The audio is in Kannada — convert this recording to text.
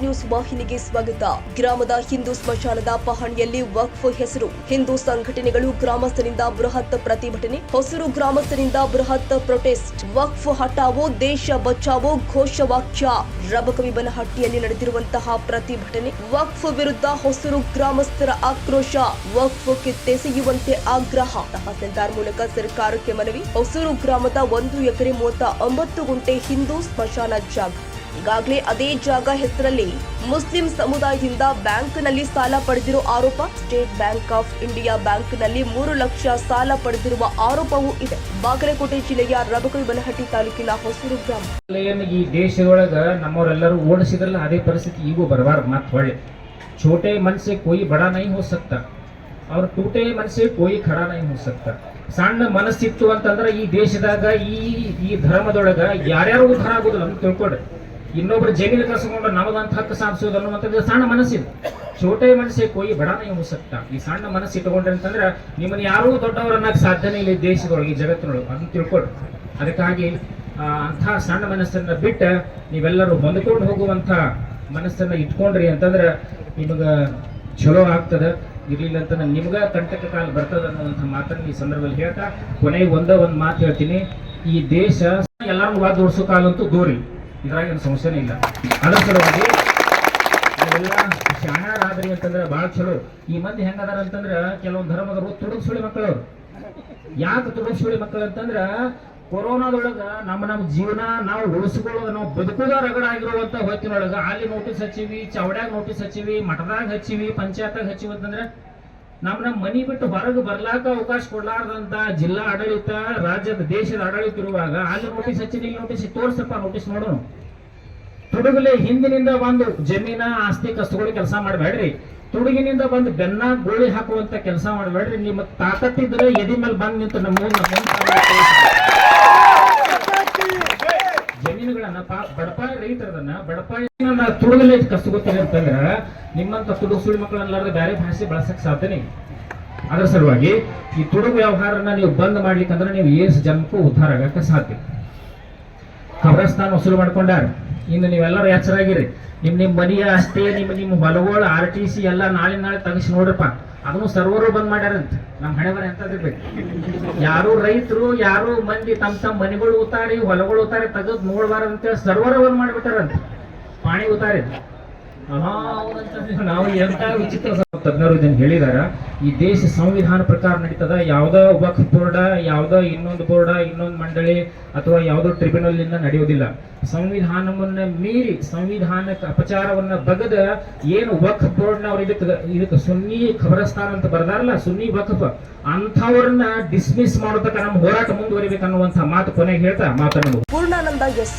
ನ್ಯೂಸ್ ವಾಹಿನಿಗೆ ಸ್ವಾಗತ. ಗ್ರಾಮದ ಹಿಂದೂ ಸ್ಮಶಾನದ ಪಹಣಿಯಲ್ಲಿ ವಕ್ಫ್ ಹೆಸರು. ಹಿಂದೂ ಸಂಘಟನೆಗಳು ಗ್ರಾಮಸ್ಥರಿಂದ ಬೃಹತ್ ಪ್ರತಿಭಟನೆ, ಹೊಸರು ಗ್ರಾಮಸ್ಥರಿಂದ ಬೃಹತ್ ಪ್ರೊಟೆಸ್ಟ್. ವಕ್ಫ್ ಹಟಾವೋ ದೇಶ ಬಚಾವೋ, ಘೋಷವಾಕ್ಯ. ರಬಕವಿಬನಹಟ್ಟಿಯಲ್ಲಿ ನಡೆದಿರುವಂತಹ ಪ್ರತಿಭಟನೆ, ವಕ್ಫ್ ವಿರುದ್ಧ ಹೊಸರು ಗ್ರಾಮಸ್ಥರ ಆಕ್ರೋಶ. ವಕ್ಫ್ ಕಿತ್ತೆಸೆಯುವಂತೆ ಆಗ್ರಹ. ತಹಸೀಲ್ದಾರ್ ಮೂಲಕ ಸರ್ಕಾರಕ್ಕೆ ಮನವಿ, ಹೊಸೂರು ಗ್ರಾಮದ ಒಂದು ಎಕರೆ ಮೂವತ್ತ ಒಂಬತ್ತು ಗುಂಟೆ ಹಿಂದೂ ಸ್ಮಶಾನ ಜಾಗ. ಈಗಾಗಲೇ ಅದೇ ಜಾಗ ಹೆಸರಲ್ಲಿ ಮುಸ್ಲಿಂ ಸಮುದಾಯದಿಂದ ಬ್ಯಾಂಕ್ನಲ್ಲಿ ಸಾಲ ಪಡೆದಿರೋ ಆರೋಪ ಸ್ಟೇಟ್ ಬ್ಯಾಂಕ್ ಆಫ್ ಇಂಡಿಯಾ ಬ್ಯಾಂಕ್ನಲ್ಲಿ ಮೂರು ಲಕ್ಷ ಸಾಲ ಪಡೆದಿರುವ ಆರೋಪವೂ ಇದೆ ಬಾಗಲಕೋಟೆ ಜಿಲ್ಲೆಯ ರಬಕವಿಬನಹಟ್ಟಿ ತಾಲೂಕಿನ ಹೊಸೂರು ಗ್ರಾಮ ಏನು ಈ ದೇಶದೊಳಗ ನಮ್ಮವರೆಲ್ಲರೂ ಓಡಿಸಿದ್ರಲ್ಲ ಅದೇ ಪರಿಸ್ಥಿತಿ ಈಗೂ ಬರಬಾರ್ದು ಮತ್ತೆ ಹೊಳ್ಳಿ छोटे मन से कोई बड़ा नहीं हो सकता ಅವ್ರ ಟೂಟೆ ಮನಸ್ಸೆ ಕೋಯಿ ಖಡ ನೈ हो सकता ಸಣ್ಣ ಮನಸ್ಸಿತ್ತು ಅಂತಂದ್ರೆ ಈ ದೇಶದಾಗ ಈ ಈ ಧರ್ಮದೊಳಗ ಯಾರ್ಯಾರು ಉದ್ಧಾರ ಆಗುದಿಲ್ಲ ಅಂತ ತಿಳ್ಕೊಡ್ರಿ ಇನ್ನೊಬ್ರು ಜಮೀನು ಕಸ್ಕೊಂಡು ನಮಗಂತ ಹಕ್ಕು ಸಾಧಿಸೋದು ಅನ್ನುವಂಥದ್ದು ಸಣ್ಣ ಮನಸ್ಸಿದೆ. ಛೋಟೆ ಮನಸ್ಸೇ ಕೊಯ್ಯಿ ಬಡಾನ ಮುಸಕ್ತ ಈ ಸಣ್ಣ ಮನಸ್ಸು ಇಟ್ಟುಕೊಂಡ್ರೆ ಅಂತಂದ್ರೆ ನಿಮ್ಮನ್ನ ಯಾರೂ ದೊಡ್ಡವರನ್ನಾಗಿ ಸಾಧನೆ ಇಲ್ಲ ದೇಶದೊಳಗೆ ಜಗತ್ತಿನೊಳಗೆ. ಅಂತ ತಿಳ್ಕೊಡ್ರಿ ಅದಕ್ಕಾಗಿ ಅಂಥ ಸಣ್ಣ ಮನಸ್ಸನ್ನ ಬಿಟ್ಟು ನೀವೆಲ್ಲರೂ ಹೊಂದ್ಕೊಂಡು ಹೋಗುವಂಥ ಮನಸ್ಸನ್ನ ಇಟ್ಕೊಂಡ್ರಿ ಅಂತಂದ್ರೆ ನಿಮಗೆ ಚಲೋ ಆಗ್ತದೆ. ಇರಲಿಲ್ಲ ಅಂತ ನಿಮ್ಗೆ ಕಂಟಕ ಕಾಲ ಬರ್ತದೆ ಅನ್ನೋಂಥ ಮಾತನ್ನು ಈ ಸಂದರ್ಭದಲ್ಲಿ ಹೇಳ್ತಾ ಕೊನೆಗೆ ಒಂದೇ ಒಂದು ಮಾತು ಹೇಳ್ತೀನಿ. ಈ ದೇಶ ಎಲ್ಲರೂ ವಾದ ಓಡಿಸೋ ಕಾಲಂತೂ ದೂರಿ ಇದ್ರಾಗ ಸಮಸ್ಯೆನೇ ಇಲ್ಲ. ಅದರ ಸಲುವಾಗಿ ನೀವೆಲ್ಲ ಶಾಣರಾದ್ರಿ ಅಂತಂದ್ರೆ ಭಾಳ ಚಲೋ. ಈ ಮಂದಿ ಹೆಂಗದಾರ ಅಂತಂದ್ರ ಕೆಲವೊಂದು ಧರ್ಮದವರು ತುಡುಗ್ ಸುಳಿ ಮಕ್ಕಳವ್ರು ಯಾಕೆ ತುಡುಗ್ ಮಕ್ಕಳು ಅಂತಂದ್ರೆ ಕೊರೋನಾದೊಳಗ ನಮ್ಮ ನಮ್ಮ ಜೀವನ ನಾವು ಉಳಿಸ್ಕೊಳ್ಳೋದು ನಾವು ಬದುಕೋದ ರಗಡ ಆಗಿರುವಂತ ಹೊತ್ತಿನೊಳಗ ಅಲ್ಲಿ ನೋಟಿಸ್ ಹಚ್ಚಿವಿ ಚೌಡ್ಯಾಗ ನೋಟಿಸ್ ಹಚ್ಚಿವಿ, ಮಠದಾಗ ಹಚ್ಚಿವಿ ಪಂಚಾಯತ್ ಹಚ್ಚಿವಿ ಅಂತಂದ್ರೆ ನಮ್ಮ ನಮ್ಮ ಮನಿ ಬಿಟ್ಟು ಹೊರಗೆ ಬರ್ಲಾಕ ಅವಕಾಶ ಕೊಡ್ಲಾರ್ದಂತ ಜಿಲ್ಲಾ ಆಡಳಿತ, ರಾಜ್ಯದ ದೇಶದ ಆಡಳಿತ ಇರುವಾಗ ಅಲ್ಲಿ ನೋಟಿಸ್ ಇಲ್ಲಿ ನೋಟಿಸ್ ತೋರ್ಸಪ್ಪ ನೋಟಿಸ್ ನೋಡೋಣ ತುಡುಗಲೆ ಹಿಂದಿನಿಂದ ಬಂದು ಜಮೀನ, ಆಸ್ತಿ ಕಸ್ತುಗಳು ಕೆಲಸ ಮಾಡಬೇಡ್ರಿ. ತುಡುಗಿನಿಂದ ಬಂದು ಬೆನ್ನ, ಗೋಳಿ ಹಾಕುವಂತ ಕೆಲಸ ಮಾಡಬೇಡ್ರಿ. ನಿಮ್ಮ ತಾಕತ್ತಿದ್ರೆ ಎದಿ ಮೇಲೆ ಬಂದ್ ನಿಂತು ನಮ್ಮ ಪಾ, ಬಡಪಾಯಿ ರೈತರದನ್ನ ಬಡಪಾಯಿ ತುಡುಗಲೆ ಕಸ್ತುಗೊತ್ತಿಲ್ಲ ಅಂತಂದ್ರ ನಿಮ್ಮಂತ ತುಡುಗು ಸುಳಿ ಮಕ್ಕಳನ್ಲಾರ್ದೆ ಬೇರೆ ಭಾಷೆ ಬಳಸಕ್ ಸಾಧ್ಯನೇ. ಅದರ ಸಲುವಾಗಿ ಈ ತುಡುಗು ವ್ಯವಹಾರನ ನೀವು ಬಂದ್ ಮಾಡ್ಲಿಕ್ಕಂದ್ರೆ ನೀವು ಏಸ್ ಜನಕ್ಕೂ ಉದ್ಧಾರ ಆಗಕ್ಕೆ ಸಾಧ್ಯ ಕಬ್ರಸ್ತಾನ ವಸೂಲು ಮಾಡ್ಕೊಂಡಾರ ಇನ್ನು ನೀವೆಲ್ಲರೂ ಎಚ್ಚರಾಗಿರಿ ನಿಮ್ಮ ನಿಮ್ಮ ಮನೆಯ ಅಷ್ಟೇ ನಿಮ್ಮ ನಿಮ್ಮ ಹೊಲಗಳು ಆರ್ ಟಿ ಸಿ ಎಲ್ಲ ನಾಳೆ ನಾಳೆ ತಗಿಸಿ ನೋಡ್ರಪ್ಪ. ಅದನ್ನು ಸರ್ವರು ಬಂದ್ ಮಾಡ್ಯಾರಂತ. ನಮ್ಮ ಹಣೆ ಬರ ಎಂತದಿರ್ಬೇಕು ಯಾರು ರೈತರು, ಯಾರು ಮಂದಿ ತಮ್ಮ ತಮ್ಮ ಮನೆಗಳು ಉತ್ತಾರಿ ಹೊಲಗಳು ಉತ್ತಾರಿ ತೆಗೆದು ನೋಡ್ಬಾರಂತ ಸರ್ವರ್ ಬಂದ್ ಮಾಡ್ಬಿಟ್ಟಾರಂತ. ಪಾಣಿ ಉತ್ತಾರಿ ನಾವು ಎಂತ ವಿಚಿತ್ರ ತಜ್ಞರು ಇದನ್ನು ಹೇಳಿದಾರ. ಈ ದೇಶ ಸಂವಿಧಾನ ಪ್ರಕಾರ ನಡೀತದ, ಯಾವುದೋ ವಕ್ಫ್ ಬೋರ್ಡ ಯಾವುದೋ ಇನ್ನೊಂದು ಬೋರ್ಡ ಇನ್ನೊಂದು ಮಂಡಳಿ ಅಥವಾ ಯಾವುದೋ ಟ್ರಿಬ್ಯುನಲ್ ಇಂದ ನಡೆಯೋದಿಲ್ಲ ಸಂವಿಧಾನವನ್ನು ಮೀರಿ, ಸಂವಿಧಾನಕ್ಕೆ ಅಪಚಾರವನ್ನ ಬಗದ ಏನು ವಕ್ಫ್ ಬೋರ್ಡ್ ಅವ್ರು ಇದಕ್ಕೆ ಇದಕ್ಕೆ ಸುನ್ನಿ ಖಬರಸ್ತಾನ್ ಅಂತ ಬರ್ದಾರಲ್ಲ, ಸುನ್ನಿ ವಕ್ಫ್, ಅಂಥವ್ರನ್ನ ಡಿಸ್ಮಿಸ್ ಮಾಡೋದಕ್ಕ ನಮ್ಮ ಹೋರಾಟ ಮುಂದುವರಿಬೇಕನ್ನುವಂಥ ಮಾತು ಕೊನೆಗೆ ಹೇಳ್ತಾ ಮಾತನ್ನು ಪೂರ್ಣಾನಂದ ಎಸ್